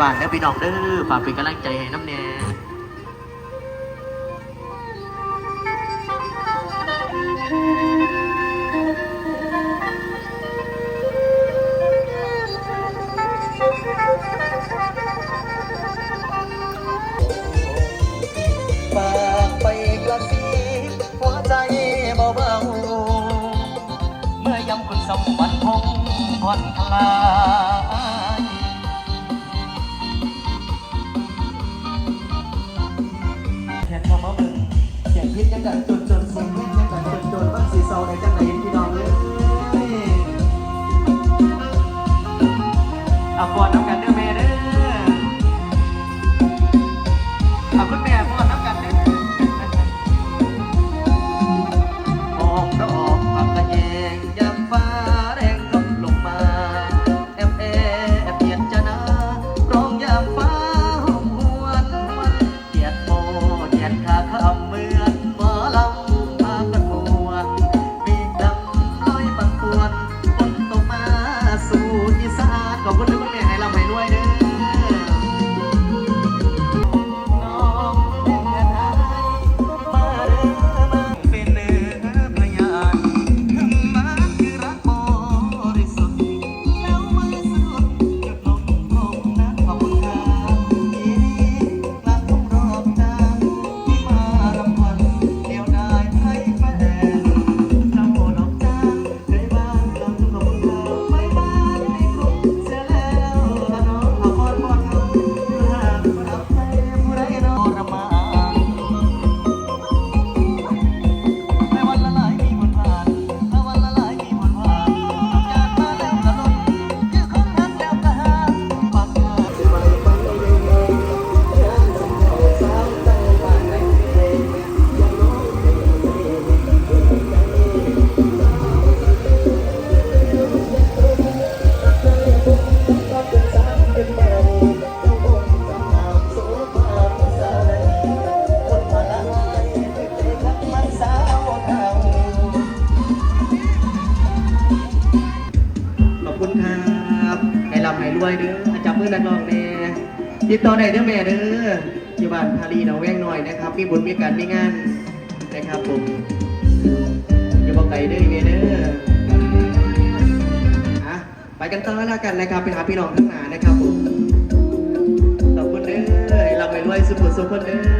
ฝากแล้พี่น้องเด้อฝากเป็นกำลังใจให้น้ำแน่ เอาก่อนน้ำกันเด้อ คุณครับให้รัให้รวยเด้ออาจับมือนักร้องแน่ติดต่อได้เด้อแม่เด้ออยู่บ้านพารีหนองแวงหน่อยนะครับ มีบุญมีการมีงานนะครับผมอย่าบอกไกลเด้อแม่เด้ออะไปกันต่อแล้วกันนะครับ ไปหาพี่น้องข้างหน้านะครับผมขอบคุณเด้อให้ลำบให้รวยสุขสุขคนเด้อ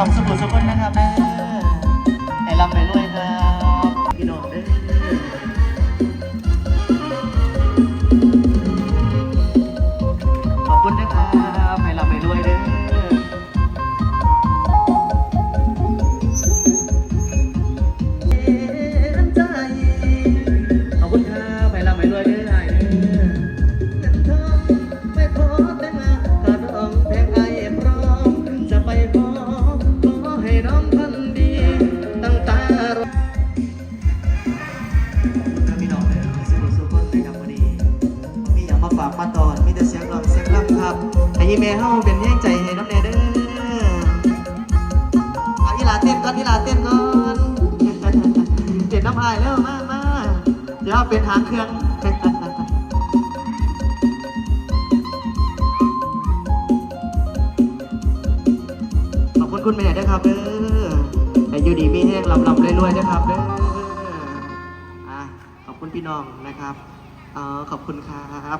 องสบู่สกุนนะครับ น้องคนดีตั้งตารอพี่องเลยสุขสุขคนในคำวัดีมีอย่างมาฝากมาตอนมีแต่เสียงร้องเสียงรำครับไอยีเมย์เฮาเป็นแย่งใจให้น้ำเนเด้อเอาอีลาเต้นก่อนอีลาเต้นก่อนเต้นน้ำอายแล้วมามาเดี๋เป็นหางเครื่อง คุณแม่ด้ครับเด้อแต่ยูดีมีแห้งลำลำรวยๆด้วยครับเด้ออะขอบคุณพี่น้องนะครับเออขอบคุณครับ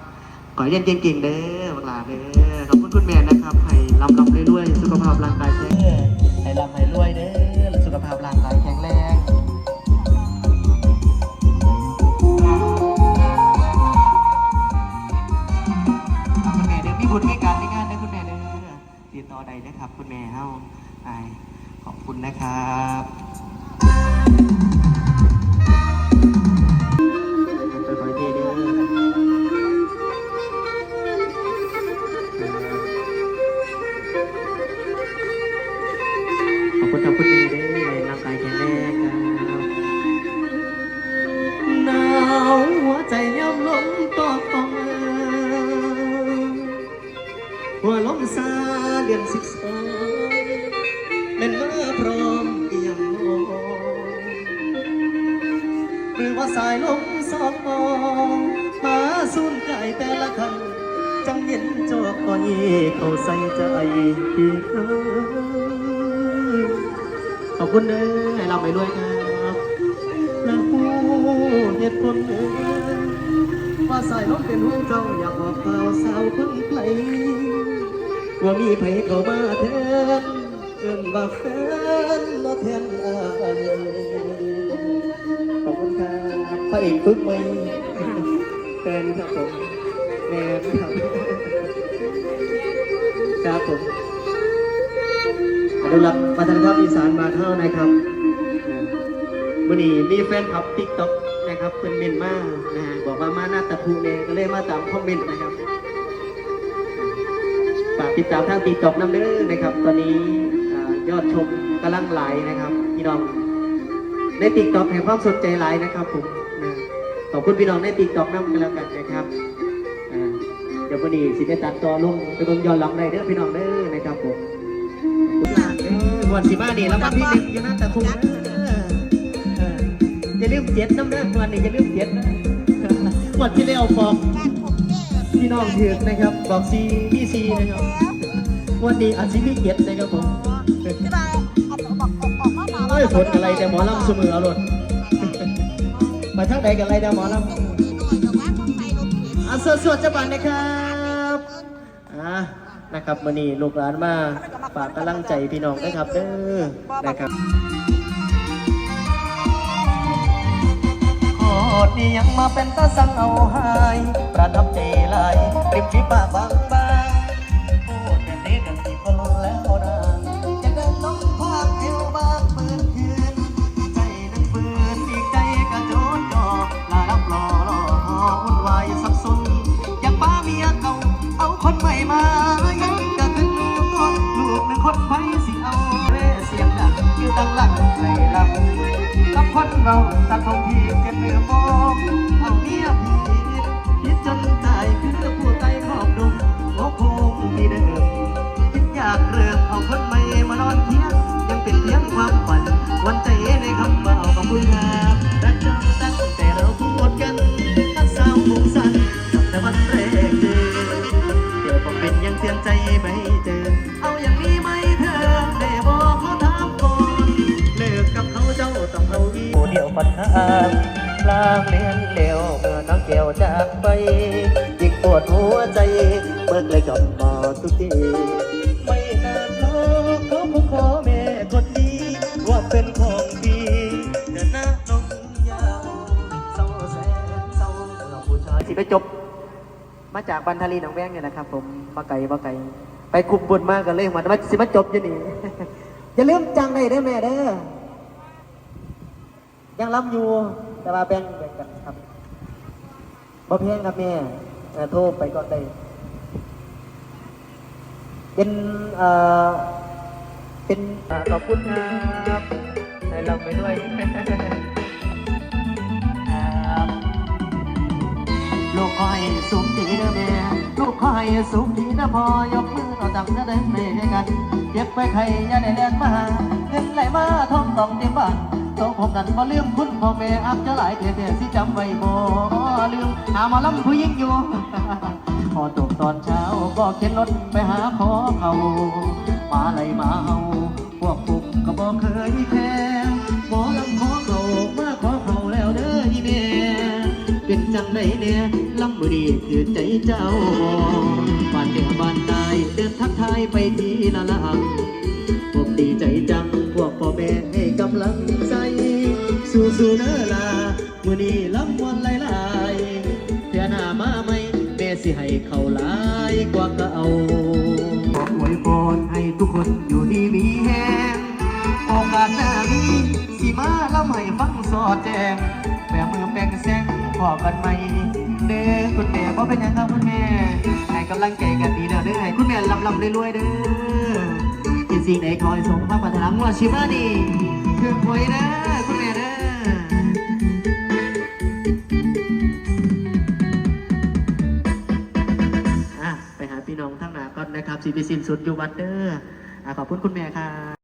ขอเย็นเก่งๆเด้อหลาเด้อขอบคุณคุณแม่นะครับให้ลำลำรวยๆสุขภาพร่างกายแข็ หัวลมซาเดือนสิบสองเป็นเมื่อพร้อมเอียงโลหรือว่าสายลมสองมองมาสูนไกลแต่ละคำจังเย็นจอกก่อยเขาใส่ใจอีกครั้งขอบคุณเด้อให้เราไปด้วยครับและผู้เหตุผลเด้อว่าสายลมเป็นห่วงเจ้าอยากบอกข่าวสาวคนไกล ว่ามีไผเข้ามาแทนเอิ้นว่าแฟนมาแทนอายขอบคุณครับพระเอกฝึกใหม่แฟนครับผมแม่ครับครับผมอนุรักษ์วัฒนธรรมอีสานมาเท่านะครับวันนี้มีแฟนคลับติ๊กต็อกนะครับเป็นเมนมานะฮะบอกว่ามาหน้าตะพูเนก็เลยมาตามคอมเมนต์นะครับ ติดตามทางติ๊กต็อกน้ำเด้อนะครับ ตอนนี้ยอดชมกำลังไหลนะครับพี่น้องในติ๊กต็อกให้ความสนใจไหลนะครับผมขอบคุณพี่น้องในติ๊กต็อกน้ำกันแล้วกันนะครับเดี๋ยววันนี้สิไปตัดต่อลงไปลงย้อนหลังได้เด้อพี่น้องเด้อนะครับผมวันสิบ้าดีแล้ววันที่หนึ่งจะน่าจะคุ้มอย่าลืมเจ็ดน้ำเด้อวันนี้อย่าลืมเจ็ดวันที่แล้วบอก พี่น้องถือนะครับบอกซีพี่ซีนะครับวันนี้อาจจะมีเจ็ดนะครับผมเอ้ยผลอะไรแต่หมอลำเสมอเอาหลดมาทั้งใดกันอะไรแต่หมอลำอะสวดจะบันนะครับอะนะครับวันนี้ลูกหลานมาฝากกำลังใจพี่น้องนะครับเด้อนะครับ ดียังมาเป็นตาสังเอาหายประทับใจหลายริมฝีปากบาง เราตัดทงทีเจ็บเนื้อมองเอาเมีย เดียวปัญหาลางเลียนเร็วเมื่อน้องแก้วจากไปยิ่งปวดหัวใจเมื่อไกลกลับมาทุกทีไม่นานหรอกเขาคงขอแม่คนดีว่าเป็นของดีแต่หน้าน้องยาวเศร้าแสนเศร้าเราผู้ชายที่ไปจบ มาจากบันทารีหนองแวงเนี่ยนะครับ ผมมาไกลมาไกลไปคุมบุญมากกันเลยมาสิมาจบอยู่นี่อย่าลืมจังได้เด้อแม่เด้อ ยังรับอยู่ แต่ว่าแบ่งแบ่งกันครับบ่เพียงครับแม่โทรไปก่อนได้เป็นเอ่อเป็นอขอบคุณครับให้เราไปด้วยลูกคอยสูงดีเด้อแม่ลูกคอยสูงดีเด้อพอยกมือเราจังจะได้เล่กันเก็บไปใครอย่าได้แลนมาหาเงินไหลมาทองต้องเต็มบ้าน สองผมนั้นบ่ลืมคุณพ่อแม่อักจะหลายเท่ๆสิจำไว้บ่ลืมหามาล้ำผู้หญิงอยู่ พอตกตอนเช้าก็เข็นรถไปหาขอเขามาไหลมาเฮาพวกผมกก็บ่เคยแพ้ขอลำขอเขามาขอเขาแล้วเด้อที่แม่เป็นจังไดเนี่ยลำบุรีคือใจเจ้าบ้านเดือบ้านตายเดินทักทายไปทีละลังผมดีใจจังพวกพ่อแม่ให้กำลัง สู้สู้เนอลามือนี้ลำวันหลายหลายๆเพื่อหน้ามาไหมแม่สิให้เขาหลายกว่าเก่าขออวยพรให้ทุกคนอยู่ดีมีแฮงโอกาสหน้ามีสิมาแล้วให้ฟังสอดแจงแปะมือแปลงแซงพอกันไหมเด้อคุณแม่บ่เป็นยังครับคุณแม่ให้กำลังใจกันดีเด้อเด้อให้คุณแม่ลำลำรวยๆเด้อกินสิ่งไหนคอยสมพระปัตนามัวชิมาดีคือหวยเด้อคุณแม่เด้อ สิไปหาพี่น้องทั้งหนาก่อนนะครับสิบิสินสุดอยู่วัดเด้ออะขอบคุณคุณแม่ค่ะ